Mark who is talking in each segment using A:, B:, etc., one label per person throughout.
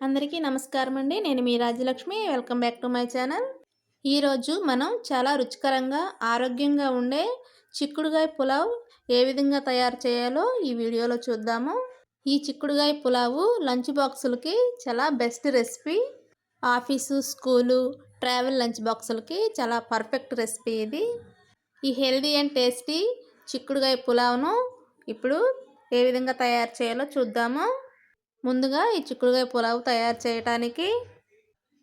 A: అందరికీ నమస్కారం అండి. నేను మీ Rajyalakshmi. Welcome back to my channel. ఈరోజు మనం చాలా రుచికరంగా ఆరోగ్యంగా ఉండే చిక్కుడుగాయ పులావ్ ఏ విధంగా తయారు చేయాలో ఈ వీడియోలో చూద్దాము. ఈ చిక్కుడుగాయ పులావు లంచ్ బాక్సులకి చాలా best recipe. Office school travel lunch బాక్సులకి చాలా పర్ఫెక్ట్ రెసిపీ ఇది. ఈ హెల్దీ అండ్ టేస్టీ చిక్కుడుగాయ పులావ్ను ఇప్పుడు ఏ విధంగా తయారు చేయాలో చూద్దాము. ముందుగా ఈ చిక్కుడుకాయ పులావు తయారు చేయడానికి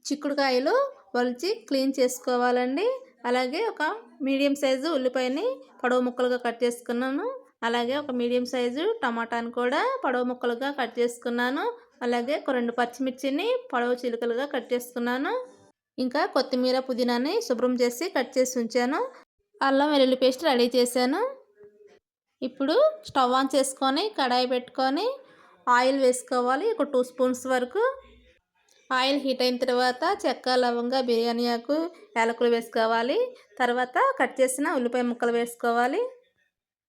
A: చిక్కుడుకాయలు వలిచి క్లీన్ చేసుకోవాలండి. అలాగే ఒక మీడియం సైజు ఉల్లిపాయని పొడవు ముక్కలుగా కట్ చేసుకున్నాను. అలాగే ఒక మీడియం సైజు టమాటాని కూడా పొడవు ముక్కలుగా కట్ చేసుకున్నాను. అలాగే ఒక రెండు పచ్చిమిర్చిని పొడవు చిలుకలుగా కట్ చేసుకున్నాను. ఇంకా కొత్తిమీర పుదీనాని శుభ్రం చేసి కట్ చేసి ఉంచాను. అల్లం వెల్లుల్లి పేస్ట్ రెడీ చేశాను. ఇప్పుడు స్టవ్ ఆన్ చేసుకొని కడాయి పెట్టుకొని ఆయిల్ వేసుకోవాలి. ఒక టూ స్పూన్స్ వరకు ఆయిల్ హీట్ అయిన తర్వాత చెక్క లవంగా బిర్యానీ ఆకు యాలకులు వేసుకోవాలి. తర్వాత కట్ చేసిన ఉల్లిపాయ ముక్కలు వేసుకోవాలి.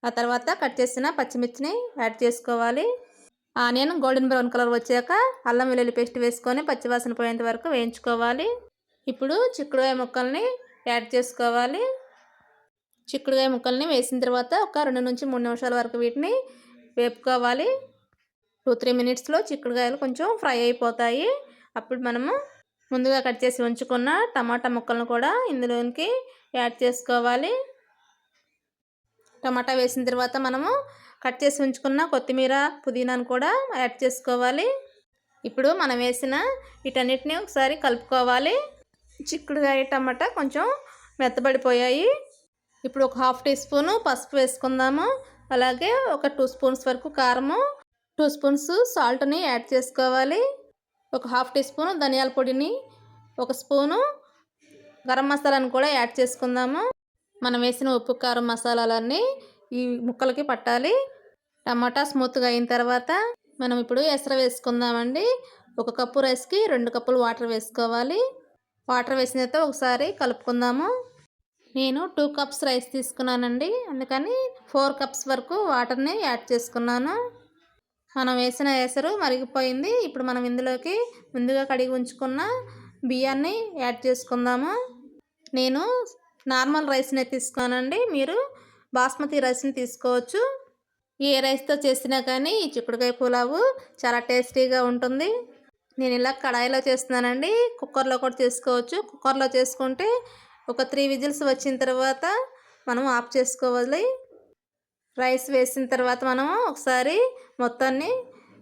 A: ఆ తర్వాత కట్ చేసిన పచ్చిమిర్చిని యాడ్ చేసుకోవాలి. ఆనియన్ గోల్డెన్ బ్రౌన్ కలర్ వచ్చాక అల్లం వెల్లుల్లి పేస్ట్ వేసుకొని పచ్చివాసన పోయేంత వరకు వేయించుకోవాలి. ఇప్పుడు చిక్కుడుకాయ ముక్కల్ని యాడ్ చేసుకోవాలి. చిక్కుడుకాయ ముక్కల్ని వేసిన తర్వాత ఒక రెండు నుంచి మూడు నిమిషాల వరకు వీటిని వేపుకోవాలి. టూ త్రీ మినిట్స్లో చిక్కుడుకాయలు కొంచెం ఫ్రై అయిపోతాయి. అప్పుడు మనము ముందుగా కట్ చేసి ఉంచుకున్న టమాటా ముక్కలను కూడా ఇందులోనికి యాడ్ చేసుకోవాలి. టమాటా వేసిన తర్వాత మనము కట్ చేసి ఉంచుకున్న కొత్తిమీర పుదీనాను కూడా యాడ్ చేసుకోవాలి. ఇప్పుడు మనం వేసిన వీటన్నిటిని ఒకసారి కలుపుకోవాలి. చిక్కుడుకాయ టమాటా కొంచెం మెత్తబడిపోయాయి. ఇప్పుడు ఒక హాఫ్ టీ స్పూను పసుపు వేసుకుందాము. అలాగే ఒక టూ స్పూన్స్ వరకు కారము టూ స్పూన్స్ సాల్ట్ని యాడ్ చేసుకోవాలి. ఒక హాఫ్ టీ స్పూన్ ధనియాల పొడిని ఒక స్పూను గరం మసాలాను కూడా యాడ్ చేసుకుందాము. మనం వేసిన ఉప్పు కారం మసాలాలన్నీ ఈ ముక్కలకి పట్టాలి. టమాటా స్మూత్గా అయిన తర్వాత మనం ఇప్పుడు ఎసర వేసుకుందామండి. ఒక కప్పు రైస్కి రెండు కప్పులు వాటర్ వేసుకోవాలి. వాటర్ వేసిన తర్వాత ఒకసారి కలుపుకుందాము. నేను టూ కప్స్ రైస్ తీసుకున్నానండి. అందుకని ఫోర్ కప్స్ వరకు వాటర్ని యాడ్ చేసుకున్నాను. మనం వేసిన ఎసరు మరిగిపోయింది. ఇప్పుడు మనం ఇందులోకి ముందుగా కడిగి ఉంచుకున్న బియ్యాన్ని యాడ్ చేసుకుందాము. నేను నార్మల్ రైస్ని తీసుకున్నానండి మీరు బాస్మతి రైస్ని తీసుకోవచ్చు. ఏ రైస్తో చేసినా కానీ ఈ చిక్కుడుకాయ పులావు చాలా టేస్టీగా ఉంటుంది. నేను ఇలా కడాయిలో చేస్తున్నానండి. కుక్కర్లో కూడా చేసుకోవచ్చు. కుక్కర్లో చేసుకుంటే ఒక త్రీ విజిల్స్ వచ్చిన తర్వాత మనం ఆఫ్ చేసుకోవాలి. రైస్ వేసిన తర్వాత మనం ఒకసారి మొత్తాన్ని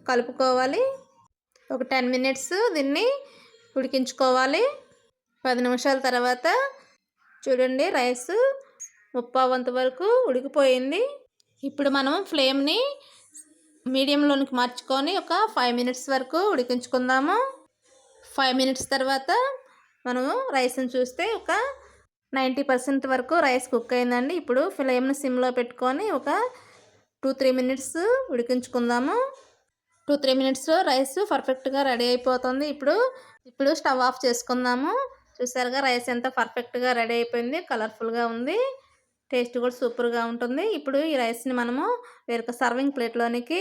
A: కలుపుకోవాలి. ఒక టెన్ మినిట్స్ దీన్ని ఉడికించుకోవాలి. పది నిమిషాల తర్వాత చూడండి రైస్ ముప్పా వంత వరకు ఉడికిపోయింది. ఇప్పుడు మనం ఫ్లేమ్ని మీడియంలోనికి మార్చుకొని ఒక ఫైవ్ మినిట్స్ వరకు ఉడికించుకుందాము. ఫైవ్ మినిట్స్ తర్వాత మనము రైస్ని చూస్తే ఒక నైంటీ పర్సెంట్ వరకు రైస్ కుక్ అయిందండి. ఇప్పుడు ఫ్లేమ్ని సిమ్లో పెట్టుకొని ఒక టూ త్రీ మినిట్స్ ఉడికించుకుందాము. టూ త్రీ మినిట్స్లో రైస్ పర్ఫెక్ట్గా రెడీ అయిపోతుంది. ఇప్పుడు ఇప్పుడు స్టవ్ ఆఫ్ చేసుకుందాము. చూసారుగా రైస్ ఎంత పర్ఫెక్ట్గా రెడీ అయిపోయింది. కలర్ఫుల్గా ఉంది. టేస్ట్ కూడా సూపర్గా ఉంటుంది. ఇప్పుడు ఈ రైస్ని మనము వేరొక సర్వింగ్ ప్లేట్లోనికి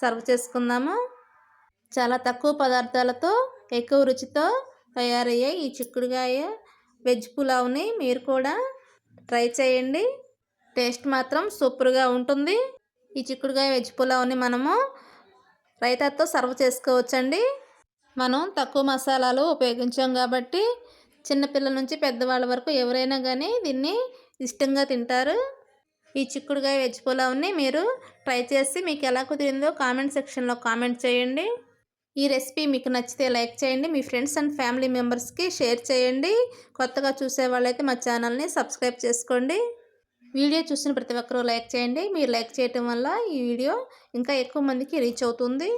A: సర్వ్ చేసుకుందాము. చాలా తక్కువ పదార్థాలతో ఎక్కువ రుచితో తయారయ్యే ఈ చిక్కుడుగాయ వెజ్ పులావ్ని మీరు కూడా ట్రై చేయండి. టేస్ట్ మాత్రం సూపర్గా ఉంటుంది. ఈ చిక్కుడుకాయ వెజ్ పులావ్ని మనము రైతాతో సర్వ్ చేసుకోవచ్చండి. మనం తక్కువ మసాలాలు ఉపయోగించాం కాబట్టి చిన్నపిల్లల నుంచి పెద్దవాళ్ళ వరకు ఎవరైనా కానీ దీన్ని ఇష్టంగా తింటారు. ఈ చిక్కుడుకాయ వెజ్ పులావ్ని మీరు ట్రై చేసి మీకు ఎలా కుదిరిందో కామెంట్ సెక్షన్లో కామెంట్ చేయండి. ఈ రెసిపీ మీకు నచ్చితే లైక్ చేయండి మీ ఫ్రెండ్స్ అండ్ ఫ్యామిలీ మెంబర్స్కి షేర్ చేయండి. కొత్తగా చూసే వాళ్ళైతే మా ఛానల్ని సబ్స్క్రైబ్ చేసుకోండి. వీడియో చూసిన ప్రతి ఒక్కరూ లైక్ చేయండి. మీరు లైక్ చేయటం వల్ల ఈ వీడియో ఇంకా ఎక్కువ మందికి రీచ్ అవుతుంది.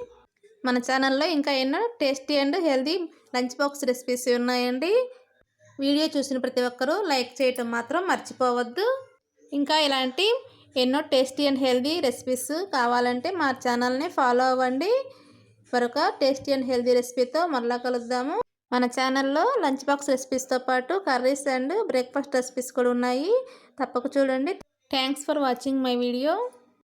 A: మన ఛానల్లో ఇంకా ఎన్నో tasty and healthy lunch box recipes ఉన్నాయండి. వీడియో చూసిన ప్రతి ఒక్కరూ లైక్ చేయటం మాత్రం మర్చిపోవద్దు. ఇంకా ఇలాంటి ఎన్నో టేస్టీ అండ్ హెల్దీ రెసిపీస్ కావాలంటే మా ఛానల్ని ఫాలో అవ్వండి. మరొక టేస్టీ అండ్ హెల్దీ రెసిపీతో మరలా కలుద్దాము. మన ఛానల్లో లంచ్ బాక్స్ రెసిపీస్తో పాటు కర్రీస్ అండ్ బ్రేక్ఫాస్ట్ రెసిపీస్ కూడా ఉన్నాయి. తప్పక చూడండి. Thanks for watching my video